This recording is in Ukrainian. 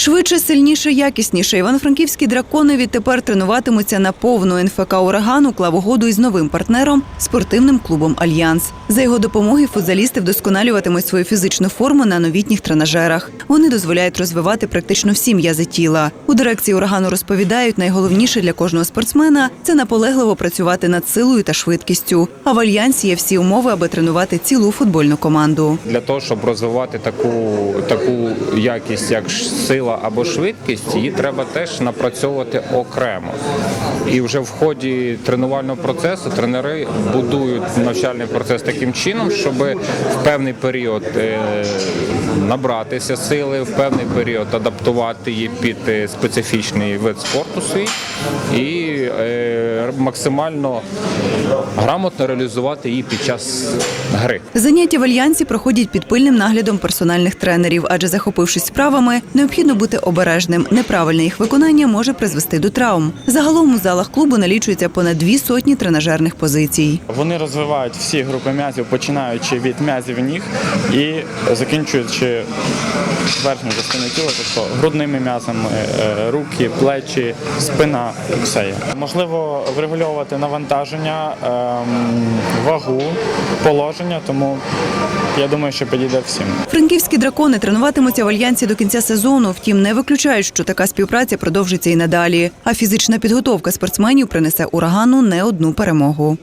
Швидше, сильніше, якісніше. Івано-франківські дракони відтепер тренуватимуться на повну НФК «Ураган» уклав угоду із новим партнером спортивним клубом Альянс. За його допомоги футзалісти вдосконалюватимуть свою фізичну форму на новітніх тренажерах. Вони дозволяють розвивати практично всі м'язи тіла. У дирекції урагану розповідають, найголовніше для кожного спортсмена це наполегливо працювати над силою та швидкістю. А в альянсі є всі умови, аби тренувати цілу футбольну команду. Для того, щоб розвивати таку, таку якість, як ш- сила або швидкість, її треба теж напрацьовувати окремо. І вже в ході тренувального процесу тренери будують навчальний процес таким чином, щоб в певний період е, набратися сили, в певний період адаптувати її під е, специфічний вид спорту свій і е, максимально грамотно реалізувати її під час гри. Заняття в альянсі проходять під пильним наглядом персональних тренерів, адже захопившись справами, необхідно бути обережним. Неправильне їх виконання може призвести до травм. Загалом у залах клубу налічується понад дві сотні тренажерних позицій. Вони розвивають всі групи м'язів, починаючи від м'язів ніг і закінчуючи верхню частину тіла, тобто грудними м'язами, е, руки, плечі, спина, все є. Можливо врегульовувати навантаження, ем, вагу, положення, тому я думаю, що підійде всім. Франківські дракони тренуватимуться в альянсі до кінця сезону. Втім, не виключають, що така співпраця продовжиться і надалі. А фізична підготовка спортсменів принесе урагану не одну перемогу.